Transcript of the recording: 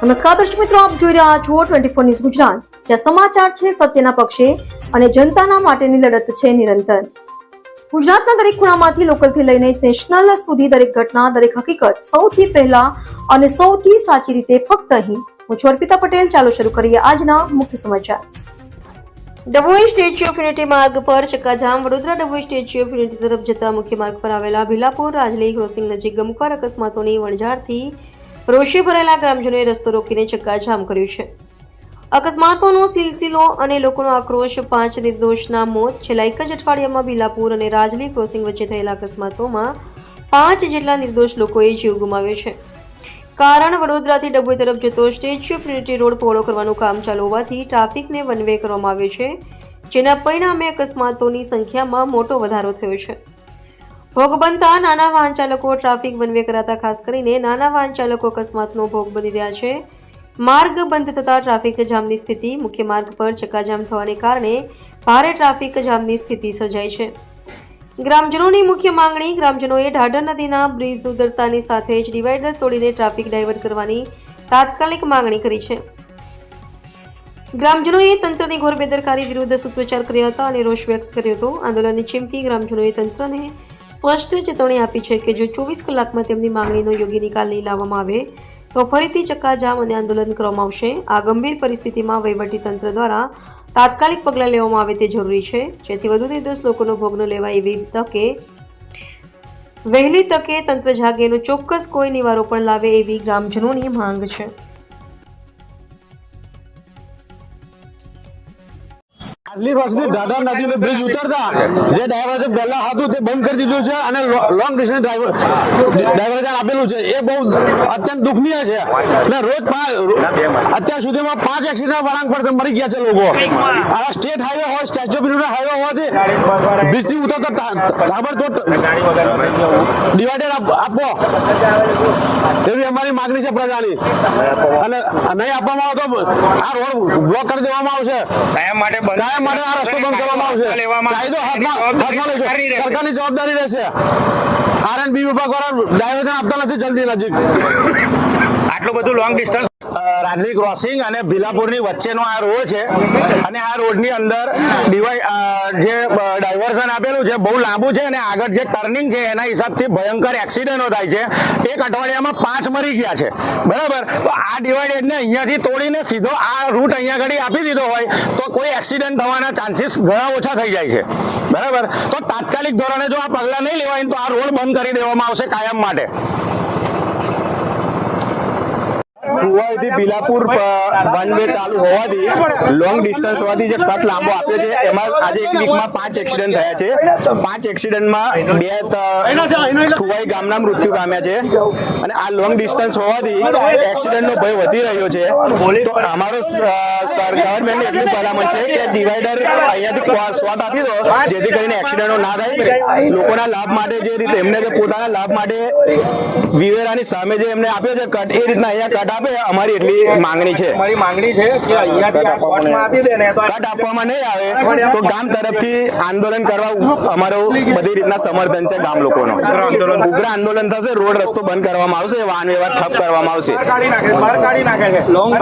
નમસ્કાર દર્શક મિત્રો, આપ જોઈ રહ્યા છો ટ્વેન્ટી ફોર ન્યૂઝ ગુજરાત. જ્યાં સમાચાર છે સત્યના પક્ષે અને જનતાના માટેની લડત છે નિરંતર. ગુજરાતના દરેક ખૂણામાંથી લોકલથી લઈને નેશનલ સુધી દરેક ઘટના, દરેક હકીકત સૌથી પહેલા અને સૌથી સાચી રીતે ફક્ત અહીં. હું છું અર્પિતા પટેલ. ચાલો શરૂ કરીએ આજના મુખ્ય સમાચાર. ડભોઈ સ્ટેચ્યુ ઓફ યુનિટી માર્ગ પર ચક્કાજામ. Vadodara Dabhoi statue of unity તરફ જતા મુખ્ય માર્ગ પર આવેલા ભીલાપુર રાજલી ક્રોસિંગ નજીક ગમખ્વાર અકસ્માતોની વણઝારથી રોષે ભરેલા ગ્રામજનોએ રસ્તો રોકીને ચક્કાજામ કર્યું છે. અકસ્માતોનો સિલસિલો અને લોકોનો આક્રોશ, પાંચ નિર્દોષના મોત, છેલ્લા એક જ અઠવાડિયામાં બિલાપુર અને રાજલી ક્રોસિંગ વચ્ચે થયેલા અકસ્માતોમાં પાંચ જેટલા નિર્દોષ લોકોએ જીવ ગુમાવ્યો છે. કારણ વડોદરાથી ડભોઈ તરફ જતો સ્ટેચ્યુ ઓફ યુનિટી રોડ પહોળો કરવાનું કામ ચાલુ હોવાથી ટ્રાફિકને વન વે કરવામાં આવ્યો છે, જેના પરિણામે અકસ્માતોની સંખ્યામાં મોટો વધારો થયો છે. ભોગ બનતા નાના વાહન ચાલકો ટ્રાફિક બનવે કરાતા ખાસ કરીને નાના વાહન ચાલકો અકસ્માતનો ભોગ બની રહ્યા છે. માર્ગ બંધ થતા ટ્રાફિક જામની સ્થિતિ મુખ્ય માર્ગ પર ચક્કાજામ થવાને કારણે ભારે ટ્રાફિક જામની સ્થિતિ સર્જાઈ છે. ગ્રામજનોની મુખ્ય માંગણી, ગ્રામજનોએ ઢાઢર નદીના બ્રિજ ઉદરતાની સાથે જ ડિવાઈડર તોડીને ટ્રાફિક ડાયવર્ટ કરવાની તાત્કાલિક માંગણી કરી છે. ગ્રામજનોએ તંત્રની ઘોર બેદરકારી વિરુદ્ધ સૂત્રોચ્ચાર કર્યા હતા અને રોષ વ્યક્ત કર્યો હતો. આંદોલનની ચીમકી ગ્રામજનોએ તંત્રને સ્પષ્ટ ચેતવણી આપી છે કે જો ચોવીસ કલાકમાં તેમની માંગણીનો યોગ્ય નિકાલ નહીં લાવવામાં આવે, તો ફરીથી ચક્કાજામ અને આંદોલન કરવામાં આવશે. આ ગંભીર પરિસ્થિતિમાં તંત્ર દ્વારા તાત્કાલિક પગલાં લેવામાં આવે તે જરૂરી છે. જેથી વધુ નિર્દોષ લોકોનો ભોગ ન લેવાય એવી તકે, વહેલી તકે તંત્ર જાગે એનો ચોક્કસ કોઈ નિવારો પણ લાવે એવી ગ્રામજનોની માંગ છે. આટલી વર્ષથી દાદા નદીનો બ્રિજ ઉતરતા જે ડાયવર્ઝન પહેલા હતું તે બંધ કરી દીધું છે અને લોંગ ડિસ્ટન્સ ડાયવર્ઝન આપેલું છે. એ બહુ અત્યંત દુઃખનીય છે. ને રોજ અત્યાર સુધીમાં પાંચ એક્સિડન્ટ વળાંક પર મરી ગયા છે લોકો. આ સ્ટેટ હાઈવે હોય સ્ટેચ્યુ ઓફ યુનિટી હાઈવે હોવાથી બ્રિજથી ઉતરતા તાબડતોડ ડિવાઈડર આપો. એવી અમારી માગણી છે પ્રજાની. અને નહીં આપવામાં આવે તો આ રોડ બ્લોક કરી દેવામાં આવશે. કાયમ માટે કાયમ માટે આ રસ્તો બંધ કરવામાં આવશે. કાયદો હાથમાં હાથમાં લેશે સરકારની જવાબદારી રહેશે. આરએનબી વિભાગ વાળા ડાયવર્ઝન આપતા નથી જલ્દી નજીક. આટલું બધું લોંગ ડિસ્ટન્સ રાજલી ક્રોસિંગ અને ભીલાપુરની વચ્ચેનો આ રોડ છે. અને આ રોડની અંદર ડિવાઈ જે ડાયવર્ઝન આપેલું છે, બહુ લાંબુ છે અને આગળ જે ટર્નિંગ છે એના હિસાબથી ભયંકર એક્સિડન્ટો થાય છે. એક અઠવાડિયામાં પાંચ મરી ગયા છે. બરાબર? તો આ ડિવાઈડેડને અહીંયાથી તોડીને સીધો આ રૂટ અહીંયા આગળ આપી દીધો હોય તો કોઈ એક્સિડન્ટ થવાના ચાન્સીસ ઘણા ઓછા થઈ જાય છે. બરાબર? તો તાત્કાલિક ધોરણે જો આ પગલાં નહીં લેવાય તો આ રોડ બંધ કરી દેવામાં આવશે કાયમ માટે. કુવાઈથી બિલાપુર વન વે ચાલુ હોવાથી લોંગ ડિસ્ટન્સ હોવાથી જે કટ લાંબો આપ્યો છે, એમાં આજે એક વીકમાં પાંચ એક્સિડન્ટ થયા છે. પાંચ એક્સિડન્ટમાં બે થુવાઈ ગામના મૃત્યુ પામ્યા છે. અને આ લોંગ ડિસ્ટન્સ હોવાથી એક્સિડન્ટનો ભય વધી રહ્યો છે. તો અમારો ગવર્મેન્ટની એટલી ભલામણ છે કે ડિવાઈડર અહીંયાથી સ્વાટ આપી દો, જેથી કરીને એક્સિડન્ટો ના થાય. લોકોના લાભ માટે જે રીતે, એમને પોતાના લાભ માટે વિવેરાની સામે જે એમને આપ્યો છે કટ એ રીતના અહીંયા કટ આપે અમારી એટલી માંગણી છે. અમારી માંગણી છે કે અહીંયાથી આ આપી દે ને તો કટ આપવામાં નહીં આવે તો ગામ તરફથી આંદોલન કરવા અમારો બધી રીતના સમર્થન છે ગામ લોકોનો. ઉગ્ર આંદોલન થશે. રોડ રસ્તો બંધ કરવામાં આવશે વાહન વ્યવહાર ઠપ કરવામાં આવશે. લોંગ